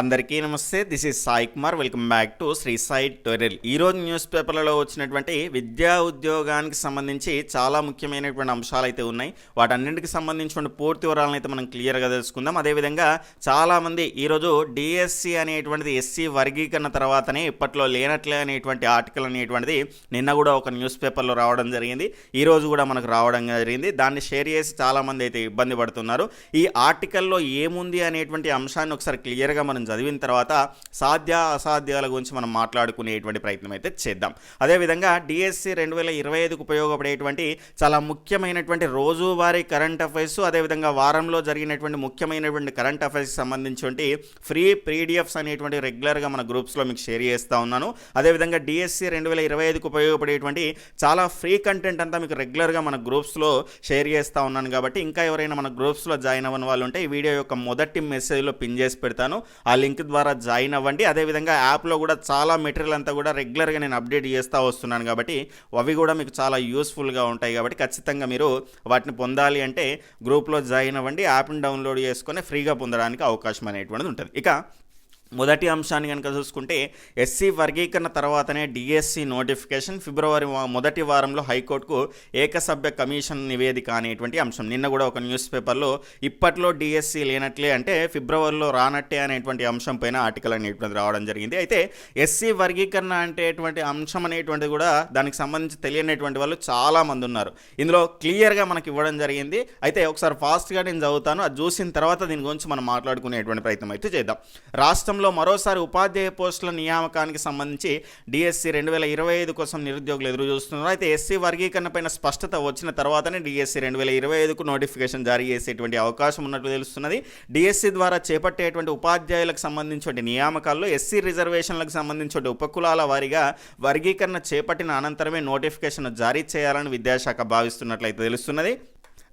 అందరికీ నమస్తే this is Sai Kumar. Welcome back to Shri Sai టోరెల్ ఈరోజు న్యూస్ పేపర్లలో వచ్చినటువంటి విద్యా ఉద్యోగానికి సంబంధించి చాలా ముఖ్యమైనటువంటి అంశాలు అయితే ఉన్నాయి. వాటన్నింటికి సంబంధించిన పూర్తి వివరాలను అయితే మనం క్లియర్గా తెలుసుకుందాం. అదేవిధంగా చాలామంది ఈరోజు డిఎస్సి అనేటువంటిది ఎస్సీ వర్గీకరణ తర్వాతనే ఇప్పట్లో లేనట్లే అనేటువంటి ఆర్టికల్ అనేటువంటిది నిన్న కూడా ఒక న్యూస్ పేపర్లో రావడం జరిగింది. ఈరోజు కూడా మనకు రావడం జరిగింది. దాన్ని షేర్ చేసి చాలామంది అయితే ఇబ్బంది పడుతున్నారు. ఈ ఆర్టికల్లో ఏముంది అనేటువంటి అంశాన్ని ఒకసారి క్లియర్గా మనం చదివిన తర్వాత సాధ్య అసాధ్యాల గురించి మనం మాట్లాడుకునేటువంటి ప్రయత్నం అయితే చేద్దాం. అదేవిధంగా డిఎస్సి రెండు వేల ఇరవై ఐదుకు ఉపయోగపడేటువంటి చాలా ముఖ్యమైనటువంటి రోజువారీ కరెంట్ అఫైర్స్ అదేవిధంగా వారంలో జరిగినటువంటి ముఖ్యమైనటువంటి కరెంట్ అఫైర్స్కి సంబంధించి ఫ్రీ పీడిఎఫ్స్ అనేటువంటి రెగ్యులర్గా మన గ్రూప్స్లో మీకు షేర్ చేస్తూ ఉన్నాను. అదేవిధంగా డిఎస్సి రెండు వేల ఇరవై ఐదుకు ఉపయోగపడేటువంటి చాలా ఫ్రీ కంటెంట్ అంతా మీకు రెగ్యులర్గా మన గ్రూప్స్లో షేర్ చేస్తూ ఉన్నాను కాబట్టి ఇంకా ఎవరైనా మన గ్రూప్స్లో జాయిన్ అవ్వని వాళ్ళు ఉంటే ఈ వీడియో యొక్క మొదటి మెసేజ్లో పిన్ చేసి పెడతాను. ఆ ఆ లింక్ ద్వారా జాయిన్ అవ్వండి. అదేవిధంగా యాప్లో కూడా చాలా మెటీరియల్ అంతా కూడా రెగ్యులర్గా నేను అప్డేట్ చేస్తూ వస్తున్నాను కాబట్టి అవి కూడా మీకు చాలా యూస్ఫుల్గా ఉంటాయి కాబట్టి ఖచ్చితంగా మీరు వాటిని పొందాలి అంటే గ్రూప్లో జాయిన్ అవ్వండి. యాప్ని డౌన్లోడ్ చేసుకొని ఫ్రీగా పొందడానికి అవకాశం అనేటువంటిది ఉంటుంది. ఇక మొదటి అంశాన్ని కనుక చూసుకుంటే ఎస్సీ వర్గీకరణ తర్వాతనే డిఎస్సి నోటిఫికేషన్. ఫిబ్రవరి మొదటి వారంలో హైకోర్టుకు ఏకసభ్య కమిషన్ నివేదిక అనేటువంటి అంశం. నిన్న కూడా ఒక న్యూస్ పేపర్లో ఇప్పట్లో డిఎస్సి లేనట్లే అంటే ఫిబ్రవరిలో రానట్టే అనేటువంటి అంశం పైన ఆర్టికల్ అనేటువంటిది రావడం జరిగింది. అయితే ఎస్సీ వర్గీకరణ అంటేటువంటి అంశం అనేటువంటిది కూడా దానికి సంబంధించి తెలియనటువంటి వాళ్ళు చాలామంది ఉన్నారు. ఇందులో క్లియర్గా మనకి ఇవ్వడం జరిగింది. అయితే ఒకసారి ఫాస్ట్గా నేను చదువుతాను. అది చూసిన తర్వాత దీని గురించి మనం మాట్లాడుకునేటువంటి ప్రయత్నం అయితే చేద్దాం. రాష్ట్రంలో మరోసారి ఉపాధ్యాయ పోస్టుల నియామకానికి సంబంధించి డిఎస్సి రెండు వేల ఇరవై ఐదు కోసం నిరుద్యోగులు ఎదురు చూస్తున్నారు అయితే ఎస్సీ వర్గీకరణ పైన స్పష్టత వచ్చిన తర్వాతనే డిఎస్సి రెండు వేల ఇరవై ఐదుకు నోటిఫికేషన్ జారీ చేసేటువంటి అవకాశం ఉన్నట్లు తెలుస్తున్నది. డిఎస్సి ద్వారా చేపట్టేటువంటి ఉపాధ్యాయులకు సంబంధించిన నియామకాల్లో ఎస్సీ రిజర్వేషన్లకు సంబంధించిన ఉపకులాల వారీగా వర్గీకరణ చేపట్టిన అనంతరమే నోటిఫికేషన్ జారీ చేయాలని విద్యాశాఖ భావిస్తున్నట్లయితే తెలుస్తున్నది.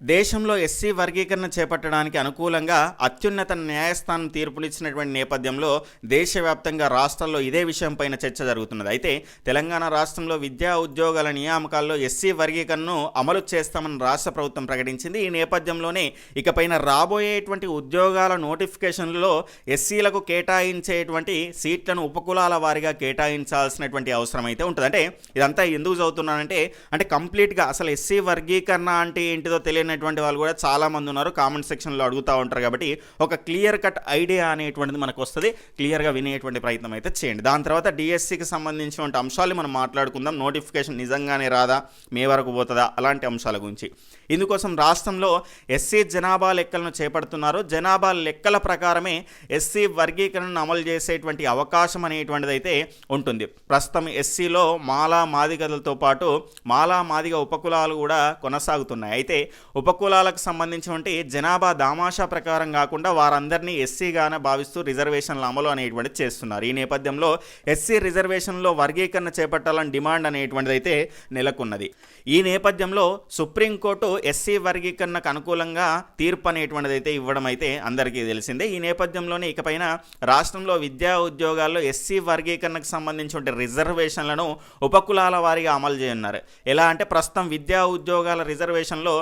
దేశంలో ఎస్సీ వర్గీకరణ చేపట్టడానికి అనుకూలంగా అత్యున్నత న్యాయస్థానం తీర్పునిచ్చినటువంటి నేపథ్యంలో దేశవ్యాప్తంగా రాష్ట్రాల్లో ఇదే విషయంపైన చర్చ జరుగుతున్నది. అయితే తెలంగాణ రాష్ట్రంలో విద్యా ఉద్యోగాల నియామకాల్లో ఎస్సీ వర్గీకరణను అమలు చేస్తామని రాష్ట్ర ప్రభుత్వం ప్రకటించింది. ఈ నేపథ్యంలోనే ఇకపైన రాబోయేటువంటి ఉద్యోగాల నోటిఫికేషన్లలో ఎస్సీలకు కేటాయించేటువంటి సీట్లను ఉపకులాల వారీగా కేటాయించాల్సినటువంటి అవసరం అయితే ఉంటుంది. అంటే ఇదంతా ఎందుకు చదువుతున్నానంటే అంటే కంప్లీట్గా అసలు ఎస్సీ వర్గీకరణ అంటే ఏంటిదో తెలియని తెలియనటువంటి వాళ్ళు కూడా చాలామంది ఉన్నారు. కామెంట్ సెక్షన్లో అడుగుతూ ఉంటారు కాబట్టి ఒక క్లియర్ కట్ ఐడియా అనేటువంటిది మనకు వస్తుంది. క్లియర్గా వినేటువంటి ప్రయత్నం అయితే చేయండి. దాని తర్వాత డిఎస్సికి సంబంధించినటువంటి అంశాలు మనం మాట్లాడుకుందాం. నోటిఫికేషన్ నిజంగానే రాదా? మే వరకు పోతుందా? అలాంటి అంశాల గురించి. ఇందుకోసం రాష్ట్రంలో ఎస్సీ జనాభా లెక్కలను చేపడుతున్నారు. జనాభా లెక్కల ప్రకారమే ఎస్సీ వర్గీకరణను అమలు చేసేటువంటి అవకాశం అనేటువంటిది అయితే ఉంటుంది. ప్రస్తుతం ఎస్సీలో మాలా మాదిగలతో పాటు మాలా మాదిగ ఉపకులాలు కూడా కొనసాగుతున్నాయి. అయితే ఉపకులాలకు సంబంధించినటువంటి జనాభా దామాషా ప్రకారం కాకుండా వారందరినీ ఎస్సీగానే భావిస్తూ రిజర్వేషన్ల అమలు అనేటువంటిది చేస్తున్నారు. ఈ నేపథ్యంలో ఎస్సీ రిజర్వేషన్లో వర్గీకరణ చేపట్టాలని డిమాండ్ అనేటువంటిది అయితే నెలకొన్నది. ఈ నేపథ్యంలో సుప్రీంకోర్టు ఎస్సీ వర్గీకరణకు అనుకూలంగా తీర్పు అనేటువంటిది అయితే ఇవ్వడం అయితే అందరికీ తెలిసిందే. ఈ నేపథ్యంలోనే ఇకపైన రాష్ట్రంలో విద్యా ఉద్యోగాల్లో ఎస్సీ వర్గీకరణకు సంబంధించిన రిజర్వేషన్లను ఉపకులాల వారీగా అమలు చేయనున్నారు. ఎలా అంటే ప్రస్తుతం విద్యా ఉద్యోగాల రిజర్వేషన్లో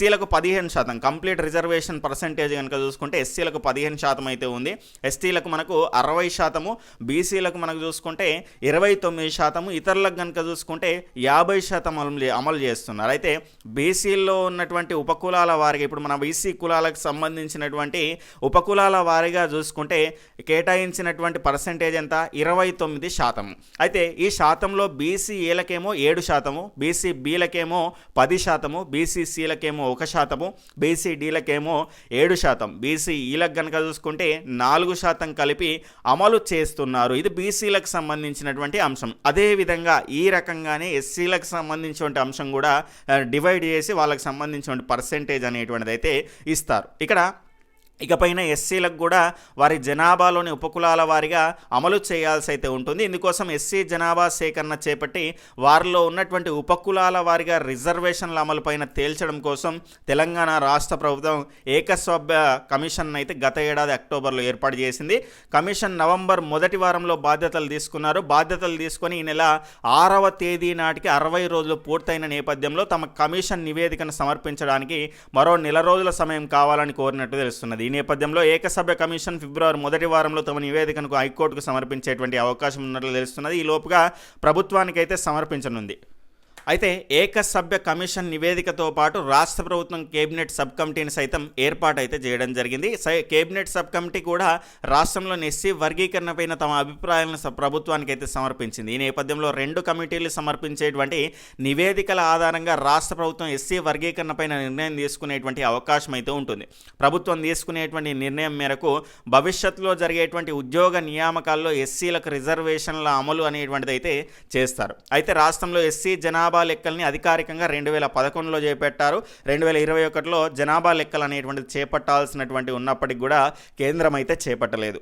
ఎస్సీలకు పదిహేను శాతం. కంప్లీట్ రిజర్వేషన్ పర్సంటేజ్ కనుక చూసుకుంటే ఎస్సీలకు పదిహేను శాతం అయితే ఉంది. ఎస్టీలకు మనకు అరవై శాతము బీసీలకు మనకు చూసుకుంటే ఇరవై తొమ్మిది శాతము ఇతరులకు కనుక చూసుకుంటే యాభై శాతం అమలు అమలు చేస్తున్నారు. అయితే బీసీల్లో ఉన్నటువంటి ఉపకులాల వారికి ఇప్పుడు మన బీసీ కులాలకు సంబంధించినటువంటి ఉపకులాల వారిగా చూసుకుంటే కేటాయించినటువంటి పర్సంటేజ్ ఎంత? ఇరవై తొమ్మిది శాతం. అయితే ఈ శాతంలో బీసీఏలకేమో ఏడు శాతము బీసీ బీలకేమో పది శాతము బీసీసీలకేమో ఒక శాతము బీసీ డీలకేమో ఏడు శాతం. బీసీఈలకు కనుక చూసుకుంటే నాలుగు శాతం కలిపి అమలు చేస్తున్నారు. ఇది బీసీలకు సంబంధించినటువంటి అంశం. అదేవిధంగా ఈ రకంగానే ఎస్సీలకు సంబంధించినటువంటి అంశం కూడా డివైడ్ చేసి వాళ్ళకి సంబంధించిన పర్సెంటేజ్ అనేటువంటిది అయితే ఇస్తారు. ఇక్కడ ఇకపైన ఎస్సీలకు కూడా వారి జనాభాలోని ఉపకులాల వారిగా అమలు చేయాల్సి అయితే ఉంటుంది. ఇందుకోసం ఎస్సీ జనాభా సేకరణ చేపట్టి వారిలో ఉన్నటువంటి ఉపకులాల వారిగా రిజర్వేషన్ల అమలుపైన తేల్చడం కోసం తెలంగాణ రాష్ట్ర ప్రభుత్వం ఏకసభ్య కమిషన్ అయితే గత ఏడాది అక్టోబర్లో ఏర్పాటు చేసింది. కమిషన్ నవంబర్ మొదటి వారంలో బాధ్యతలు తీసుకున్నారు. బాధ్యతలు తీసుకొని ఈ నెల ఆరవ తేదీ నాటికి అరవై రోజులు పూర్తయిన నేపథ్యంలో తమ కమిషన్ నివేదికను సమర్పించడానికి మరో నెల రోజుల సమయం కావాలని కోరినట్టు తెలుస్తున్నది. నేపథ్యంలో ఏకసభ్య కమిషన్ ఫిబ్రవరి మొదటి వారంలో తమ నివేదికను హైకోర్టుకు సమర్పించేటువంటి అవకాశం ఉన్నట్లు తెలుస్తున్నది. ఈ లోపుగా ప్రభుత్వానికైతే సమర్పించనుంది. అయితే ఏకసభ్య కమిషన్ నివేదికతో పాటు రాష్ట్ర ప్రభుత్వం కేబినెట్ సబ్ కమిటీని సైతం ఏర్పాటు అయితే చేయడం జరిగింది. సై- కేబినెట్ సబ్ కమిటీ కూడా రాష్ట్రంలోని ఎస్సీ వర్గీకరణపైన తమ అభిప్రాయాలను ప్రభుత్వానికి అయితే సమర్పించింది. ఈ నేపథ్యంలో రెండు కమిటీలు సమర్పించేటువంటి నివేదికల ఆధారంగా రాష్ట్ర ప్రభుత్వం ఎస్సీ వర్గీకరణపైన నిర్ణయం తీసుకునేటువంటి అవకాశం అయితే ఉంటుంది. ప్రభుత్వం తీసుకునేటువంటి నిర్ణయం మేరకు భవిష్యత్తులో జరిగేటువంటి ఉద్యోగ నియామకాల్లో ఎస్సీలకు రిజర్వేషన్ల అమలు అనేటువంటిది అయితే చేస్తారు. అయితే రాష్ట్రంలో ఎస్సీ జనాభా లెక్కల్ని అధికారికంగా రెండు వేల పదకొండులో చేపట్టారు. రెండు వేల ఇరవై ఒకటిలో జనాభా లెక్కలు అనేటువంటిది చేపట్టాల్సినటువంటి ఉన్నప్పటికీ కూడా కేంద్రం అయితే చేపట్టలేదు.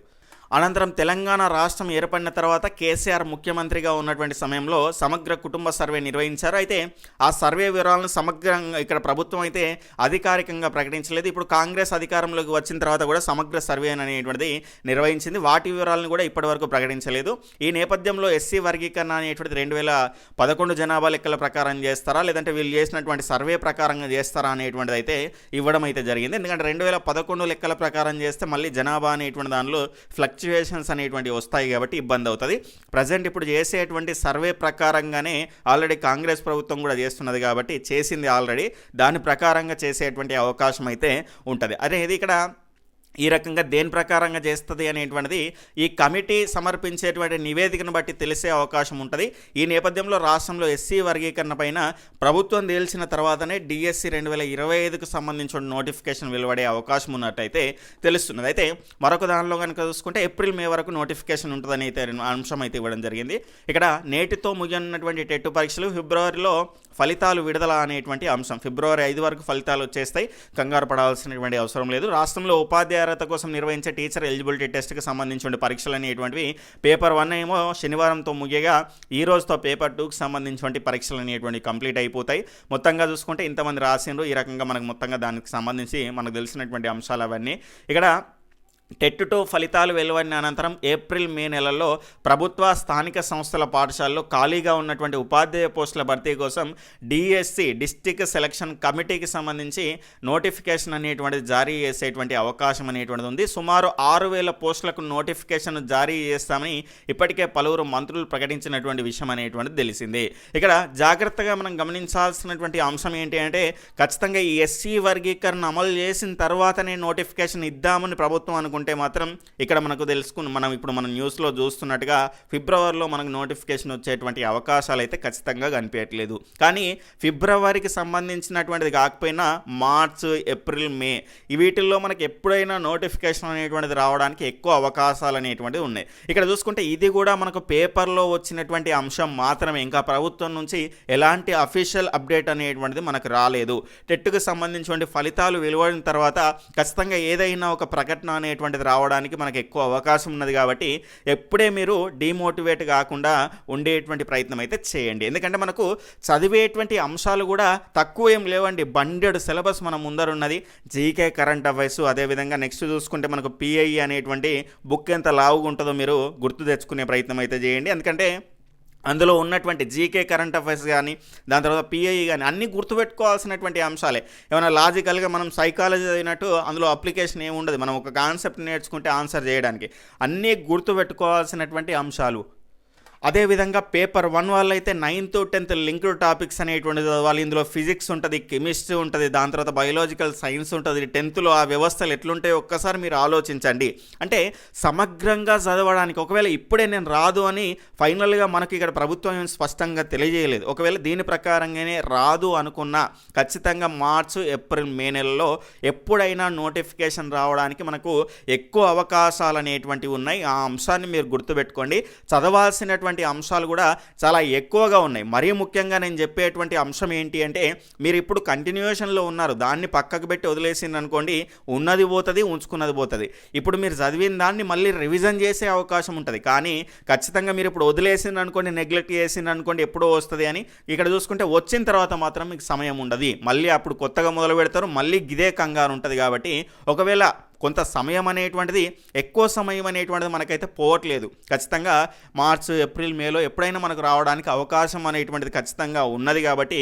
అనంతరం తెలంగాణ రాష్ట్రం ఏర్పడిన తర్వాత కేసీఆర్ ముఖ్యమంత్రిగా ఉన్నటువంటి సమయంలో సమగ్ర కుటుంబ సర్వే నిర్వహించారు. అయితే ఆ సర్వే వివరాలను సమగ్రంగా ఇక్కడ ప్రభుత్వం అయితే అధికారికంగా ప్రకటించలేదు. ఇప్పుడు కాంగ్రెస్ అధికారంలోకి వచ్చిన తర్వాత కూడా సమగ్ర సర్వే అనేటువంటిది నిర్వహించింది. వాటి వివరాలను కూడా ఇప్పటివరకు ప్రకటించలేదు. ఈ నేపథ్యంలో ఎస్సీ వర్గీకరణ అనేటువంటిది రెండు వేల పదకొండు జనాభా లెక్కల ప్రకారం చేస్తారా? లేదంటే వీళ్ళు చేసినటువంటి సర్వే ప్రకారంగా చేస్తారా అనేటువంటిది అయితే ఇవ్వడం అయితే జరిగింది. ఎందుకంటే రెండు వేల పదకొండు లెక్కల ప్రకారం చేస్తే మళ్ళీ జనాభా అనేటువంటి దానిలో ఫ్లక్చుయేషన్స్ అనేటువంటివి వస్తాయి కాబట్టి ఇబ్బంది అవుతుంది. ప్రజెంట్ ఇప్పుడు చేసేటువంటి సర్వే ప్రకారంగానే ఆల్రెడీ కాంగ్రెస్ ప్రభుత్వం కూడా చేస్తున్నది కాబట్టి చేసింది ఆల్రెడీ దాని ప్రకారంగా చేసేటువంటి అవకాశం అయితే ఉంటుంది. అదే ఇది ఇక్కడ ఈ రకంగా దేని ప్రకారంగా చేస్తుంది అనేటువంటిది ఈ కమిటీ సమర్పించేటువంటి నివేదికను బట్టి తెలిసే అవకాశం ఉంటుంది. ఈ నేపథ్యంలో రాష్ట్రంలో ఎస్సీ వర్గీకరణ పైన ప్రభుత్వం తేల్చిన తర్వాతనే డిఎస్సి రెండు వేల ఇరవై ఐదుకు సంబంధించిన నోటిఫికేషన్ వెలువడే అవకాశం ఉన్నట్టయితే తెలుస్తున్నది. అయితే మరొక దానిలో కనుక చూసుకుంటే ఏప్రిల్ మే వరకు నోటిఫికేషన్ ఉంటుందని అయితే అంశం అయితే ఇవ్వడం జరిగింది. ఇక్కడ నేటితో ముగియనున్నటువంటి టెట్ పరీక్షలు ఫిబ్రవరిలో ఫలితాలు విడుదల అనేటువంటి అంశం. ఫిబ్రవరి ఐదు వరకు ఫలితాలు వచ్చేస్తాయి. కంగారు పడాల్సినటువంటి అవసరం లేదు. రాష్ట్రంలో ఉపాధ్యాయ అర్హత కోసం నిర్వహించే టీచర్ ఎలిజిబిలిటీ టెస్ట్కి సంబంధించిన పరీక్షలు అనేటువంటివి పేపర్ వన్ ఏమో శనివారంతో ముగియగా ఈ రోజుతో పేపర్ టూకి సంబంధించిన పరీక్షలు అనేటువంటి కంప్లీట్ అయిపోతాయి. మొత్తంగా చూసుకుంటే ఇంతమంది రాసిండ్రు ఈ రకంగా మనకు మొత్తంగా దానికి సంబంధించి మనకు తెలిసినటువంటి అంశాలు అవన్నీ. ఇక్కడ టెట్ టూ ఫలితాలు వెలువడిన అనంతరం ఏప్రిల్ మే నెలల్లో ప్రభుత్వ స్థానిక సంస్థల పాఠశాలలో ఖాళీగా ఉన్నటువంటి ఉపాధ్యాయ పోస్టుల భర్తీ కోసం డిఎస్సి డిస్టిక్ సెలక్షన్ కమిటీకి సంబంధించి నోటిఫికేషన్ అనేటువంటిది జారీ చేసేటువంటి అవకాశం అనేటువంటిది ఉంది. సుమారు ఆరు వేల పోస్టులకు నోటిఫికేషన్ జారీ చేస్తామని ఇప్పటికే పలువురు మంత్రులు ప్రకటించినటువంటి విషయం అనేటువంటిది తెలిసింది. ఇక్కడ జాగ్రత్తగా మనం గమనించాల్సినటువంటి అంశం ఏంటి అంటే ఖచ్చితంగా ఈ ఎస్సీ వర్గీకరణ అమలు చేసిన తర్వాతనే నోటిఫికేషన్ ఇద్దామని ప్రభుత్వం అనుకుంటే మాత్రం ఇక్కడ మనకు తెలుసుకుని మనం ఇప్పుడు మనం న్యూస్లో చూస్తున్నట్టుగా ఫిబ్రవరిలో మనకు నోటిఫికేషన్ వచ్చేటువంటి అవకాశాలు అయితే ఖచ్చితంగా కనిపించట్లేదు కానీ ఫిబ్రవరికి సంబంధించినటువంటిది కాకపోయినా మార్చ్ ఏప్రిల్ మే వీటిల్లో మనకి ఎప్పుడైనా నోటిఫికేషన్ అనేటువంటిది రావడానికి ఎక్కువ అవకాశాలు అనేటువంటివి ఉన్నాయి. ఇక్కడ చూసుకుంటే ఇది కూడా మనకు పేపర్లో వచ్చినటువంటి అంశం మాత్రమే. ఇంకా ప్రభుత్వం నుంచి ఎలాంటి అఫీషియల్ అప్డేట్ అనేటువంటిది మనకు రాలేదు. టెట్కు సంబంధించిన ఫలితాలు వెలువడిన తర్వాత ఖచ్చితంగా ఏదైనా ఒక ప్రకటన అనేటువంటి అనేటువంటిది రావడానికి మనకు ఎక్కువ అవకాశం ఉన్నది కాబట్టి ఎప్పుడే మీరు డిమోటివేట్ కాకుండా ఉండేటువంటి ప్రయత్నం అయితే చేయండి. ఎందుకంటే మనకు చదివేటువంటి అంశాలు కూడా తక్కువ ఏం లేవండి. బండెడ్ సిలబస్ మన ముందర ఉన్నది. జీకే కరెంట్ అఫైర్స్ అదేవిధంగా నెక్స్ట్ చూసుకుంటే మనకు పిఐ అనేటువంటి బుక్ ఎంత లావుగా ఉంటుందో మీరు గుర్తు తెచ్చుకునే ప్రయత్నం అయితే చేయండి. ఎందుకంటే అందులో ఉన్నటువంటి జీకే కరెంట్ అఫైర్స్ కానీ దాని తర్వాత పిఐ కానీ అన్నీ గుర్తుపెట్టుకోవాల్సినటువంటి అంశాలే. ఏమైనా లాజికల్గా మనం సైకాలజీ చదివినట్టు అందులో అప్లికేషన్ ఏమి ఉండదు మనం ఒక కాన్సెప్ట్ నేర్చుకుంటే ఆన్సర్ చేయడానికి. అన్నీ గుర్తుపెట్టుకోవాల్సినటువంటి అంశాలు. అదేవిధంగా పేపర్ వన్ వాళ్ళు అయితే నైన్త్ టెన్త్ లింక్డ్ టాపిక్స్ అనేటువంటిది చదవాలి. ఇందులో ఫిజిక్స్ ఉంటుంది కెమిస్ట్రీ ఉంటుంది దాని తర్వాత బయోలాజికల్ సైన్స్ ఉంటుంది. టెన్త్లో ఆ వ్యవస్థలు ఎట్లుంటాయో ఒక్కసారి మీరు ఆలోచించండి. అంటే సమగ్రంగా చదవడానికి ఒకవేళ ఇప్పుడే నేను రాదు అని ఫైనల్గా మనకి ఇక్కడ ప్రభుత్వం స్పష్టంగా తెలియజేయలేదు. ఒకవేళ దీని ప్రకారంగానే రాదు అనుకున్నా ఖచ్చితంగా మార్చ్ ఏప్రిల్ మే నెలలో ఎప్పుడైనా నోటిఫికేషన్ రావడానికి మనకు ఎక్కువ అవకాశాలు అనేటువంటివి ఉన్నాయి. ఆ అంశాన్ని మీరు గుర్తుపెట్టుకోండి. చదవాల్సినటువంటి అంశాలు కూడా చాలా ఎక్కువగా ఉన్నాయి. మరీ ముఖ్యంగా నేను చెప్పేటువంటి అంశం ఏంటి అంటే మీరు ఇప్పుడు కంటిన్యూషన్లో ఉన్నారు. దాన్ని పక్కకు పెట్టి వదిలేసింది అనుకోండి ఉన్నది పోతుంది ఉంచుకున్నది పోతుంది. ఇప్పుడు మీరు చదివిన దాన్ని మళ్ళీ రివిజన్ చేసే అవకాశం ఉంటుంది. కానీ ఖచ్చితంగా మీరు ఇప్పుడు వదిలేసింది అనుకోండి నెగ్లెక్ట్ చేసింది అనుకోండి ఎప్పుడో వస్తుంది అని ఇక్కడ చూసుకుంటే వచ్చిన తర్వాత మాత్రం మీకు సమయం ఉండదు. మళ్ళీ అప్పుడు కొత్తగా మొదలు పెడతారు మళ్ళీ గిదే కంగారు ఉంటుంది కాబట్టి ఒకవేళ కొంత సమయం అనేటువంటిది ఎక్కువ సమయం అనేటువంటిది మనకైతే పోవట్లేదు. ఖచ్చితంగా మార్చ్ ఏప్రిల్ మేలో ఎప్పుడైనా మనకు రావడానికి అవకాశం అనేటువంటిది ఖచ్చితంగా ఉన్నది కాబట్టి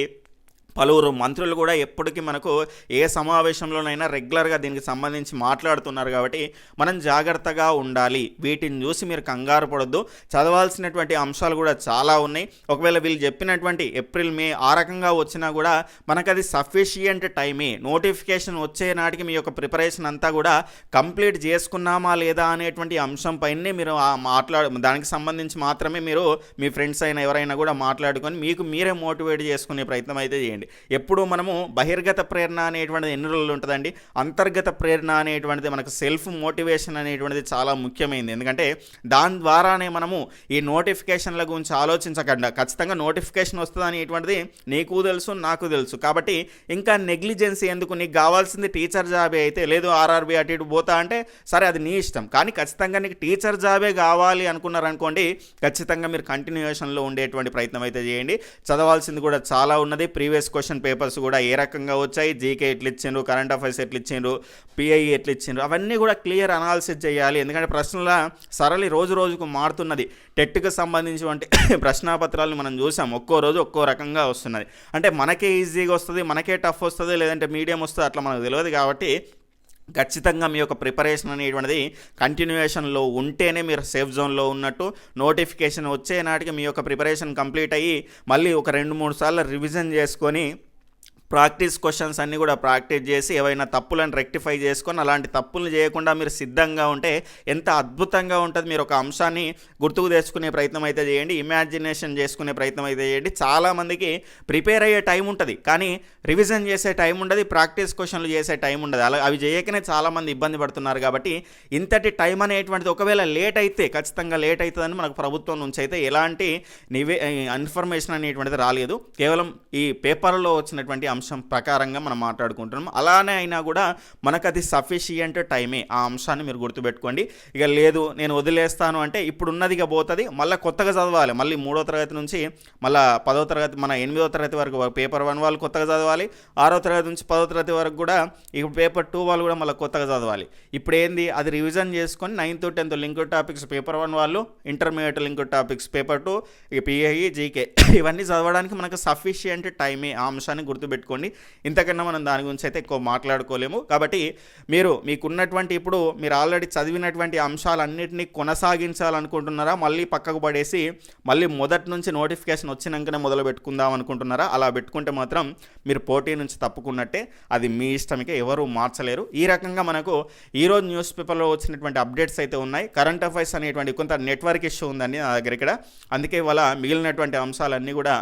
పలువురు మంత్రులు కూడా ఎప్పటికీ మనకు ఏ సమావేశంలోనైనా రెగ్యులర్గా దీనికి సంబంధించి మాట్లాడుతున్నారు కాబట్టి మనం జాగ్రత్తగా ఉండాలి. వీటిని చూసి మీరు కంగారు పడొద్దు. చదవాల్సినటువంటి అంశాలు కూడా చాలా ఉన్నాయి. ఒకవేళ వీళ్ళు చెప్పినటువంటి ఏప్రిల్ మే ఆ రకంగా వచ్చినా కూడా మనకు అది సఫిషియంట్ టైమే. నోటిఫికేషన్ వచ్చే నాటికి మీ యొక్క ప్రిపరేషన్ అంతా కూడా కంప్లీట్ చేసుకున్నామా లేదా అనేటువంటి అంశం పైనే మీరు మాట్లాడు దానికి సంబంధించి మాత్రమే మీరు మీ ఫ్రెండ్స్ అయినా ఎవరైనా కూడా మాట్లాడుకొని మీకు మీరే మోటివేట్ చేసుకునే ప్రయత్నం అయితే చేయండి. ఎప్పుడు మనము బహిర్గత ప్రేరణ అనేటువంటిది ఎన్ని రోజులు ఉంటుందండి? అంతర్గత ప్రేరణ అనేటువంటిది మనకు సెల్ఫ్ మోటివేషన్ అనేటువంటిది చాలా ముఖ్యమైనది ఎందుకంటే దాని ద్వారానే మనము ఈ నోటిఫికేషన్ల గురించి ఆలోచించకుండా. ఖచ్చితంగా నోటిఫికేషన్ వస్తుంది అనేటువంటిది నీకు తెలుసు నాకు తెలుసు. కాబట్టి ఇంకా నెగ్లిజెన్సీ ఎందుకు? నీకు కావాల్సింది టీచర్ జాబే అయితే లేదు ఆర్ఆర్బి అటు ఇటు పోతా అంటే సరే అది నీ ఇష్టం. కానీ ఖచ్చితంగా నీకు టీచర్ జాబే కావాలి అనుకున్నారనుకోండి ఖచ్చితంగా మీరు కంటిన్యూషన్లో ఉండేటువంటి ప్రయత్నం అయితే చేయండి. చదవాల్సింది కూడా చాలా ఉన్నది. ప్రీవియస్ క్వశ్చన్ పేపర్స్ కూడా ఏ రకంగా వచ్చాయి? జీకే ఎట్లు ఇచ్చిండ్రు కరెంట్ అఫైర్స్ ఎట్లా ఇచ్చిండ్రు పిఐ ఎట్లా ఇచ్చిండ్రు అవన్నీ కూడా క్లియర్ అనాలిసిస్ చేయాలి. ఎందుకంటే ప్రశ్నల సరళి రోజు రోజుకు మారుతున్నది. టెట్కి సంబంధించినటువంటి ప్రశ్నాపత్రాలను మనం చూసాం. ఒక్కో రోజు ఒక్కో రకంగా వస్తున్నది. అంటే మనకే ఈజీగా వస్తుంది మనకే టఫ్ వస్తుంది లేదంటే మీడియం వస్తుంది అట్లా మనకు తెలియదు కాబట్టి ఖచ్చితంగా మీ యొక్క ప్రిపరేషన్ అనేటువంటిది కంటిన్యూయేషన్లో ఉంటేనే మీరు సేఫ్ జోన్లో ఉన్నట్టు నోటిఫికేషన్ వచ్చే నాటికి మీ యొక్క ప్రిపరేషన్ కంప్లీట్ అయ్యి మళ్ళీ ఒక రెండు మూడు సార్లు రివిజన్ చేసుకొని ప్రాక్టీస్ క్వశ్చన్స్ అన్నీ కూడా ప్రాక్టీస్ చేసి ఏవైనా తప్పులను రెక్టిఫై చేసుకొని అలాంటి తప్పులు చేయకుండా మీరు సిద్ధంగా ఉంటే ఎంత అద్భుతంగా ఉంటుంది మీరు ఒక అంశాన్ని గుర్తుకు తెచ్చుకునే ప్రయత్నం అయితే చేయండి ఇమాజినేషన్ చేసుకునే ప్రయత్నం అయితే చేయండి. చాలామందికి ప్రిపేర్ అయ్యే టైం ఉంటుంది కానీ రివిజన్ చేసే టైం ఉండదు ప్రాక్టీస్ క్వశ్చన్లు చేసే టైం ఉండదు. అలా అవి చేయకనే చాలామంది ఇబ్బంది పడుతున్నారు కాబట్టి ఇంతటి టైం అనేటువంటిది ఒకవేళ లేట్ అయితే ఖచ్చితంగా లేట్ అవుతుందని మనకు ప్రభుత్వం నుంచి అయితే ఎలాంటి నివే ఇన్ఫర్మేషన్ అనేటువంటిది రాలేదు. కేవలం ఈ పేపర్లో వచ్చినటువంటి అంశం ప్రకారంగా మనం మాట్లాడుకుంటున్నాం. అలానే అయినా కూడా మనకు అది సఫిషియంట్ టైమే ఆ అంశాన్ని మీరు గుర్తుపెట్టుకోండి. ఇక లేదు నేను వదిలేస్తాను అంటే ఇప్పుడు ఉన్నదిగా పోతుంది మళ్ళీ కొత్తగా చదవాలి. మళ్ళీ మూడో తరగతి నుంచి మళ్ళీ పదో తరగతి మన ఎనిమిదో తరగతి వరకు పేపర్ వన్ వాళ్ళు కొత్తగా చదవాలి. ఆరో తరగతి నుంచి పదో తరగతి వరకు కూడా ఇప్పుడు పేపర్ టూ వాళ్ళు కూడా మళ్ళీ కొత్తగా చదవాలి. ఇప్పుడు ఏంది అది రివిజన్ చేసుకొని ninth tenth link topics paper one వాళ్ళు intermediate link topics paper two ఇక పిఐ జీకే ఇవన్నీ చదవడానికి మనకు సఫిషియంట్ టైమే ఆ అంశాన్ని గుర్తుపెట్టుకోండి. ఇంతకన్నా మనం దాని గురించి అయితే ఎక్కువ మాట్లాడుకోలేము. కాబట్టి మీరు మీకున్నటువంటి ఇప్పుడు మీరు ఆల్రెడీ చదివినటువంటి అంశాలన్నింటినీ కొనసాగించాలనుకుంటున్నారా? మళ్ళీ పక్కకు పడేసి మళ్ళీ మొదటి నుంచి నోటిఫికేషన్ వచ్చినాకనే మొదలు పెట్టుకుందాం అనుకుంటున్నారా? అలా పెట్టుకుంటే మాత్రం మీరు పోటీ నుంచి తప్పుకున్నట్టే అది మీ ఇష్టమికే ఎవరు మార్చలేరు. ఈ రకంగా మనకు ఈరోజు న్యూస్ పేపర్లో వచ్చినటువంటి అప్డేట్స్ అయితే ఉన్నాయి. కరెంట్ అఫైర్స్ అనేటువంటి కొంత నెట్వర్క్ ఇష్యూ ఉందండి నా దగ్గర ఇక్కడ. అందుకే ఇవాళ మిగిలినటువంటి అంశాలన్నీ కూడా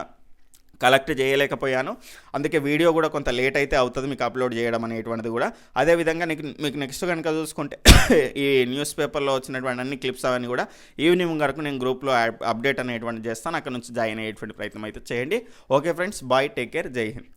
కలెక్ట్ చేయలేకపోయాను. అందుకే వీడియో కూడా కొంత లేట్ అయితే అవుతుంది మీకు అప్లోడ్ చేయడం అనేటువంటిది కూడా. అదేవిధంగా నీకు మీకు నెక్స్ట్ కనుక చూసుకుంటే ఈ న్యూస్ పేపర్లో వచ్చినటువంటి అన్ని క్లిప్స్ అవన్నీ కూడా ఈవినింగ్ వరకు నేను గ్రూప్లో అప్డేట్ అనేటువంటి చేస్తాను. అక్కడ నుంచి జాయిన్ అయ్యేటువంటి ప్రయత్నం అయితే చేయండి. Okay friends bye take care జై హింద్.